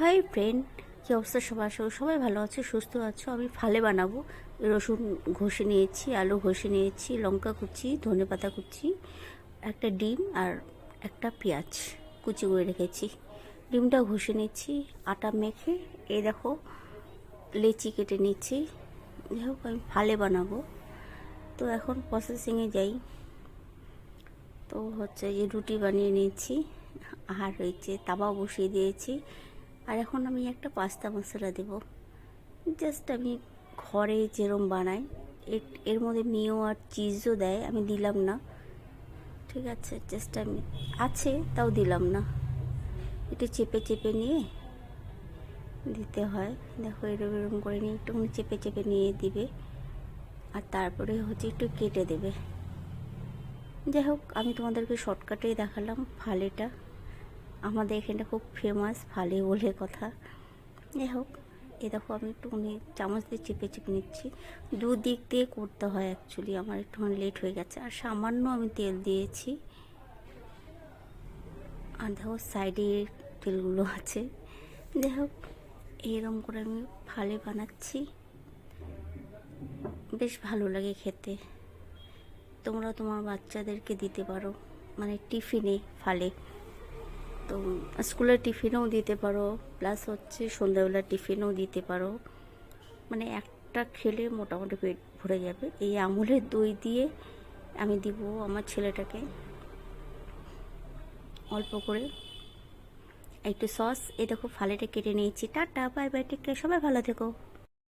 Hi friend কী অবস্থা সবার? সঙ্গে সবাই ভালো আছে? সুস্থ আছো? আমি ফালে বানাবো। রসুন ঘষে নিয়েছি, আলু ঘষে নিয়েছি, লঙ্কা কুচি, ধনে পাতা কুচি, একটা ডিম আর একটা পেঁয়াজ কুচি করে রেখেছি। ডিমটা ঘষে নিচ্ছি আটা মেখে। এই দেখো, লেচি কেটে নিচ্ছি যাই হোক, আমি ফালে বানাবো। তো এখন প্রসেসিংয়ে যাই। তো হচ্ছে যে রুটি বানিয়ে নিয়েছি, আর হয়েছে তাওয়া বসিয়ে দিয়েছি। আর এখন আমি একটা পাস্তা মশলা দেব। জাস্ট আমি ঘরে যেরম বানাই, এর- মধ্যে মিও আর চিজও দেয়, আমি দিলাম না। ঠিক আছে জাস্ট আমি, আছে, তাও দিলাম না। একটু চেপে চেপে নিয়ে দিতে হয়। দেখো এরম এরম করে নিয়ে একটুখানি চেপে চেপে নিয়ে দিবে। আর তারপরে হচ্ছে একটু কেটে দেবে। যাই হোক, আমি তোমাদেরকে শর্টকাটেই দেখালাম, ফালেটা। আমাদের এখানটা খুব ফেমাস ফালে বলে কথা। যাই হোক, এ দেখো আমি একটুখানি চামচ দিয়ে চেপে চেপে নিচ্ছি। দুদিক দিয়ে করতে হয় অ্যাকচুয়ালি আমার একটুখানি লেট হয়ে গেছে। আর সামান্য আমি তেল দিয়েছি। আর দেখো সাইডে তেলগুলো আছে। যাই হোক, এরকম করে আমি ফালে বানাচ্ছি। বেশ ভালো লাগে খেতে। তোমরা তোমার বাচ্চাদেরকে দিতে পারো। মানে টিফিনে ফালে। তো স্কুলের টিফিনেও দিতে পারো প্লাস হচ্ছে সন্ধ্যাবেলা টিফিনেও দিতে পারো। মানে একটা খেলে মোটামুটি পেট ভরে যাবে। এই আমুলের দই দিয়ে আমি দিব আমার ছেলেটাকে অল্প করে একটু সস। এ দেখো ফালেটা কেটে নিয়েছি। টাটা বাই বাই টেক সবাই ভালো থেকো।